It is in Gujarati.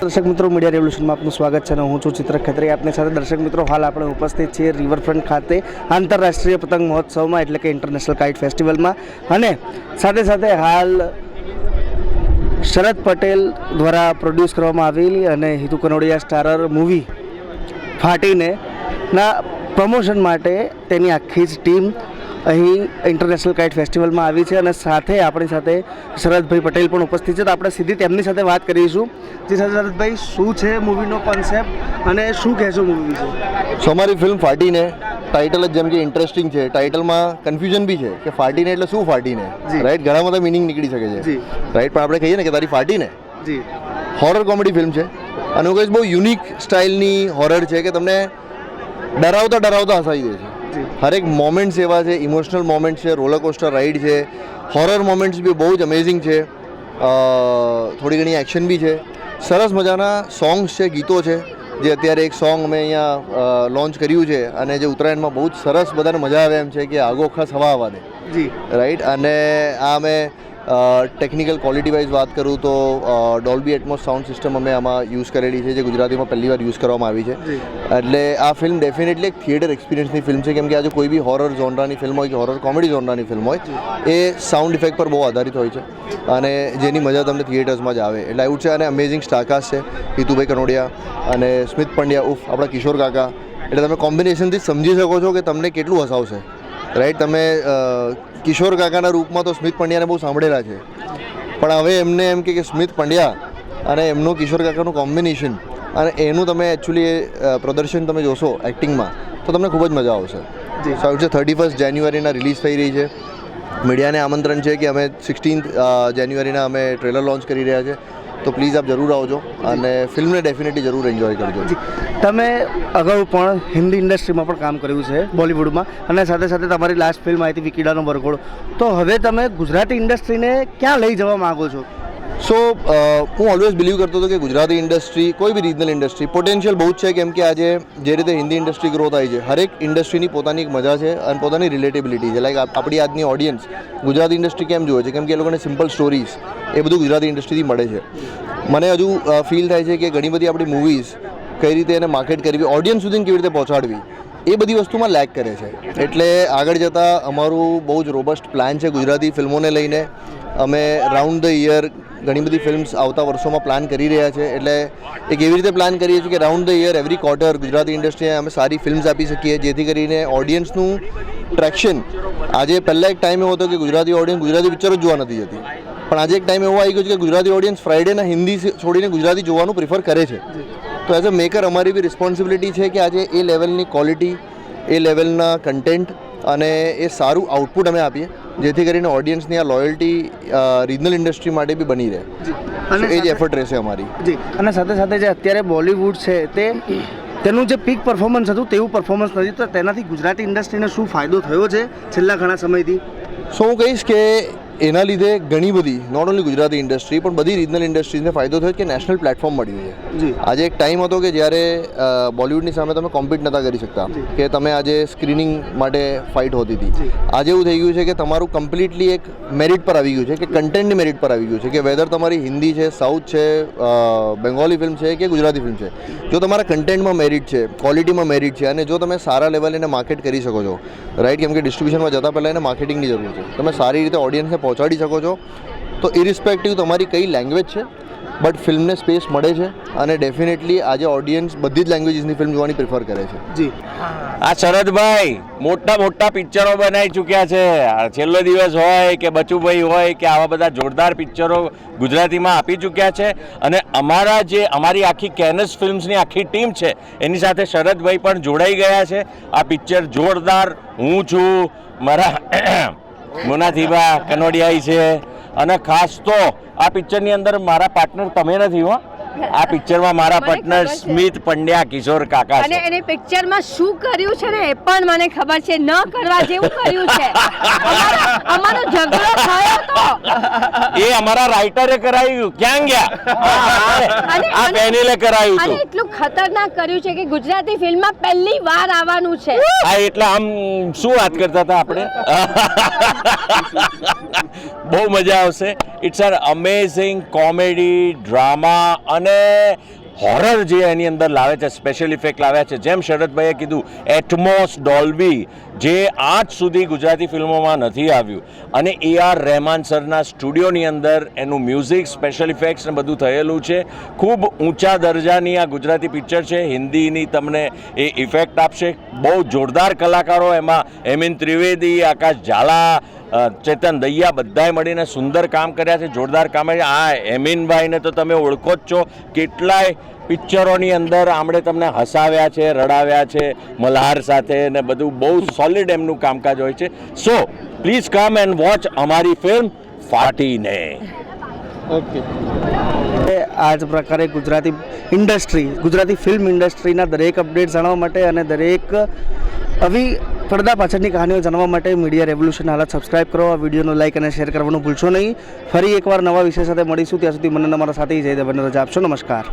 દર્શક મિત્રો, મીડિયા રેવલ્યુશનમાં આપનું સ્વાગત છે અને હું છું ચિત્ર ખત્રી. આપની સાથે દર્શક મિત્રો, હાલ આપણે ઉપસ્થિત છીએ રિવરફ્રન્ટ ખાતે આંતરરાષ્ટ્રીય પતંગ મહોત્સવમાં, એટલે કે ઇન્ટરનેશનલ કાઇટ ફેસ્ટિવલમાં. અને સાથે સાથે હાલ શરદ પટેલ દ્વારા પ્રોડ્યુસ કરવામાં આવેલી અને હિતુ કનોડિયા સ્ટારર મૂવી ફાટીને ના પ્રમોશન માટે તેની આખી જ ટીમ અહીં ઇન્ટરનેશનલ કાઇટ ફેસ્ટિવલમાં આવી છે અને સાથે આપણી સાથે શરદભાઈ પટેલ પણ ઉપસ્થિત છે. તો આપણે સીધી તેમની સાથે વાત કરીશું જે સાથે શરદભાઈ શું છે મૂવીનો કોન્સેપ્ટ અને શું કહેશો મૂવી વિશે? સો અમારી ફિલ્મ ફાટીને ટાઇટલ જ જેમ કે ઇન્ટરેસ્ટિંગ છે ટાઇટલમાં કન્ફ્યુઝન બી છે કે ફાટીને એટલે શું ફાટીને. રાઈટ ઘણા બધા મિનિંગ નીકળી શકે છે. રાઈટ પણ આપણે કહીએ ને કે તારી ફાટીને. જી. હોરર કોમેડી ફિલ્મ છે. અને હું કહીશ બહુ યુનિક સ્ટાઇલની હોરર છે કે તમને ડરાવતા ડરાવતા હસાવી દે છે. હરેક મોમેન્ટ્સ એવા છે ઇમોશનલ મોમેન્ટ્સ છે રોલર કોસ્ટર રાઈડ છે. હોરર મોમેન્ટ્સ બી બહુ જ અમેઝિંગ છે. થોડી ઘણી એક્શન બી છે. સરસ મજાના સોંગ્સ છે ગીતો છે જે અત્યારે એક સોંગ અમે અહીંયા લોન્ચ કર્યું છે અને જે ઉત્તરાયણમાં બહુ જ સરસ બધાને મજા આવે એમ છે કે આગો ખાસ હવા આવવા દે. જી. રાઈટ અને આ અમે ટેકનિકલ ક્વોલિટી વાઇઝ વાત કરું તો ડોલ્બી એટમોસ સાઉન્ડ સિસ્ટમ અમે આમાં યુઝ કરેલી છે જે ગુજરાતીમાં પહેલી વાર યુઝ કરવામાં આવી છે. એટલે આ ફિલ્મ ડેફિનેટલી એક થિયેટર એક્સપિરિયન્સની ફિલ્મ છે કેમ કે આજે કોઈ બી હોરર ઝોનરાની ફિલ્મ હોય કે હોરર કોમેડી ઝોનરાની ફિલ્મ હોય એ સાઉન્ડ ઇફેક્ટ પર બહુ આધારિત હોય છે. અને જેની મજા તમને થિયેટર્સમાં જ આવે. એટલે આવું છે અને અમેઝિંગ સ્ટારકાસ્ટ છે હિતુભાઈ કનોડિયા અને સ્મિત પંડ્યા ઉફ આપણા કિશોર કાકા. એટલે તમે કોમ્બિનેશનથી સમજી શકો છો કે તમને કેટલું હસાવશે. રાઈટ તમે કિશોર કાકાના રૂપમાં તો સ્મિત પંડ્યાને બહુ સાંભળેલા છે. પણ હવે એમને એમ કે સ્મિત પંડ્યા અને એમનું કિશોર કાકાનું કોમ્બિનેશન અને એનું તમે એકચ્યુઅલી પ્રદર્શન તમે જોશો એક્ટિંગમાં તો તમને ખૂબ જ મજા આવશે. જી. સો છે થર્ટી ફર્સ્ટ જાન્યુઆરીના રિલીઝ થઈ રહી છે. મીડિયાને આમંત્રણ છે કે અમે સિક્સટીન્થ જાન્યુઆરીના અમે ટ્રેલર લોન્ચ કરી રહ્યા છે. તો પ્લીઝ આપ જરૂર આવજો અને ફિલ્મને ડેફિનેટલી જરૂર એન્જોય કરજો. તમે અગાઉ પણ હિન્દી ઇન્ડસ્ટ્રીમાં પણ કામ કર્યું છે બોલિવૂડમાં. અને સાથે સાથે તમારી લાસ્ટ ફિલ્મ આવી હતી વિકીડાનો વરઘોડો. તો હવે તમે ગુજરાતી ઇન્ડસ્ટ્રીને ક્યાં લઈ જવા માગો છો? સો હું ઓલવેઝ બિલીવ કરતો હતો કે ગુજરાતી ઇન્ડસ્ટ્રી કોઈ બી રિજનલ ઇન્ડસ્ટ્રી પોટેન્શિયલ બહુ જ છે કેમ કે આજે જે રીતે હિન્દી ઇન્ડસ્ટ્રી ગ્રો થાય છે હરેક ઇન્ડસ્ટ્રીની પોતાની એક મજા છે અને પોતાની રિલેટેબિલિટી છે. લાઈક આપણી આજની ઓડિયન્સ ગુજરાતી ઇન્ડસ્ટ્રી કેમ જોવે છે? કેમ કે એ લોકોને સિમ્પલ સ્ટોરીઝ એ બધું ગુજરાતી ઇન્ડસ્ટ્રીથી મળે છે. મને હજુ ફીલ થાય છે કે ઘણી બધી આપણી મૂવીઝ કઈ રીતે એને માર્કેટ કરવી ઓડિયન્સ સુધી કેવી રીતે પહોંચાડવી, એ બધી વસ્તુમાં લેક કરે છે. એટલે આગળ જતાં અમારું બહુ જ રોબસ્ટ પ્લાન છે ગુજરાતી ફિલ્મોને લઈને. અમે રાઉન્ડ ધ યર ઘણી બધી ફિલ્મ્સ આવતા વર્ષોમાં પ્લાન કરી રહ્યા છે. એટલે એક એવી રીતે પ્લાન કરીએ છીએ કે round the year every quarter Gujarati ઇન્ડસ્ટ્રીએ અમે સારી ફિલ્મ્સ આપી શકીએ, જેથી કરીને ઓડિયન્સનું ટ્રેક્શન આજે પહેલાં એક ટાઈમ એવો હતો કે ગુજરાતી ઓડિયન્સ ગુજરાતી પિક્ચરો જોવા નથી જતી. પણ આજે એક ટાઈમ એવો આવી ગયો છે કે ગુજરાતી ઓડિયન્સ ફ્રાઈડેના હિન્દી છોડીને ગુજરાતી જોવાનું પ્રિફર કરે છે. તો એઝ અ મેકર અમારી બી રિસ્પોન્સિબિલિટી છે કે આજે એ લેવલની ક્વોલિટી એ લેવલના કન્ટેન્ટ અને એ સારું આઉટપુટ અમે આપીએ જેથી કરીને ઓડિયન્સની આ લોયલ્ટી રિજનલ ઇન્ડસ્ટ્રી માટે બી બની રહે. અને એ જ એફર્ટ રહેશે અમારી. જી. અને સાથે સાથે જે અત્યારે બોલિવૂડ છે તે તેનું જે પીક પરફોર્મન્સ હતું તેવું પરફોર્મન્સ નથી. તો તેનાથી ગુજરાતી ઇન્ડસ્ટ્રીને શું ફાયદો થયો છે છેલ્લા ઘણા સમયથી? સો હું કહીશ કે એના લીધે ઘણી બધી નોટ ઓનલી ગુજરાતી ઇન્ડસ્ટ્રી પણ બધી રિજનલ ઇન્ડસ્ટ્રીઝને ફાયદો થયો કે નેશનલ પ્લેટફોર્મ મળ્યું છે. આજે એક ટાઈમ હતો કે જ્યારે બોલિવૂડની સામે તમે કોમ્પિટ નહોતા કરી શકતા. કે તમે આજે સ્ક્રીનિંગ માટે ફાઇટ હોતી હતી. આજે એવું થઈ ગયું છે કે તમારું કમ્પ્લીટલી એક મેરિટ પર આવી ગયું છે કે કન્ટેન્ટની મેરિટ પર આવી ગયું છે કે વેધર તમારી હિન્દી છે સાઉથ છે બેંગોલી ફિલ્મ છે કે ગુજરાતી ફિલ્મ છે. જો તમારા કન્ટેન્ટમાં મેરિટ છે ક્વોલિટીમાં મેરિટ છે અને જો તમે સારા લેવલે એને માર્કેટ કરી શકો છો રાઈટ કેમ કે ડિસ્ટ્રીબ્યુશનમાં જતાં પહેલાં એને માર્કેટિંગની જરૂર છે. તમે સારી રીતે ઓડિયન્સને પહોંચાડી શકો છો. તો ઇરિસ્પેક્ટિવ તમારી કઈ લેંગ્વેજ છે બટ ફિલ્મને સ્પેસ મળે છે અને ડેફિનેટલી આજે ઓડિયન્સ બધી જ લેંગ્વેજીસની ફિલ્મ જોવાની પ્રિફર કરે છે. જી. આ શરદભાઈ મોટા મોટા પિક્ચરો બનાવી ચૂક્યા છે. આ છેલ્લો દિવસ હોય કે બચુભાઈ હોય કે આવા બધા જોરદાર પિક્ચરો ગુજરાતીમાં આપી ચૂક્યા છે. અને અમારા જે અમારી આખી કેનસ ફિલ્મ્સની આખી ટીમ છે એની સાથે શરદભાઈ પણ જોડાઈ ગયા છે. આ પિક્ચર જોરદાર હું છું મારા મુનાથીબા કનોડિયાઈ છે. અને ખાસ તો આ પિક્ચરની અંદર મારા પાર્ટનર તમે નથી હો. આ પિક્ચરમાં મારા પાર્ટનર સ્મિત પંડ્યા કિશોર કાકા અને એને પિક્ચરમાં શું કર્યું છે ને એ પણ મને ખબર છે. ન કરવા જેવું કર્યું છે. અમારો- ઝઘડો થયો તો. એ અમારા રાઇટરે કરાવ્યું ક્યાં ગયા? આ પેનલે કરાયું અને એટલું ખતરનાક કર્યું છે કે ગુજરાતી ફિલ્મમાં પહેલી વાર આવવાનું છે. હા એટલે આમ શું વાત કરતા હતા આપણે? બહુ મજા આવશે. It's an amazing comedy drama અને હોરર જે એની અંદર લાવે છે સ્પેશિયલ ઇફેક્ટ લાવ્યા છે. જેમ શરદભાઈએ કીધું એટમોસ ડોલ્બી જે આજ સુધી ગુજરાતી ફિલ્મોમાં નથી આવ્યું. અને એ આર રહેમાન સરના સ્ટુડિયોની અંદર એનું મ્યુઝિક સ્પેશિયલ ઇફેક્ટ્સ ને બધું થયેલું છે. ખૂબ ઊંચા દરજાની આ ગુજરાતી પિક્ચર છે. હિન્દીની તમને એ ઇફેક્ટ આપશે. બહુ જોરદાર કલાકારો એમાં હેમિન ત્રિવેદી, આકાશ ઝાલા ચેતન દૈયા બધાએ મળીને સુંદર કામ કર્યા છે, જોરદાર કામ આ એમીનભાઈને તો તમે ઓળખો જ છો. કેટલાય પિક્ચરોની અંદર આમણે તમને હસાવ્યા છે, રડાવ્યા છે, મલ્હાર સાથે ને બધું બહુ સોલિડ એમનું કામકાજ હોય છે. So please come and watch અમારી ફિલ્મ ફાટીને. ઓકે આ જ પ્રકારે ગુજરાતી ઇન્ડસ્ટ્રી ગુજરાતી ફિલ્મ ઇન્ડસ્ટ્રીના દરેક અપડેટ જાણવા માટે અને દરેક આવી પડદા પાછળની કહાનીઓ જાણવા માટે મીડિયા રેવોલ્યુશન હાલત સબસ્ક્રાઇબ કરો. આ વિડીયોનો લાઇક અને શેર કરવાનું ભૂલશો નહીં. ફરી એકવાર નવા વિષય સાથે મળીશું. ત્યાં સુધી મને તમારા સાથે જય દેવને રજા આપશો. નમસ્કાર.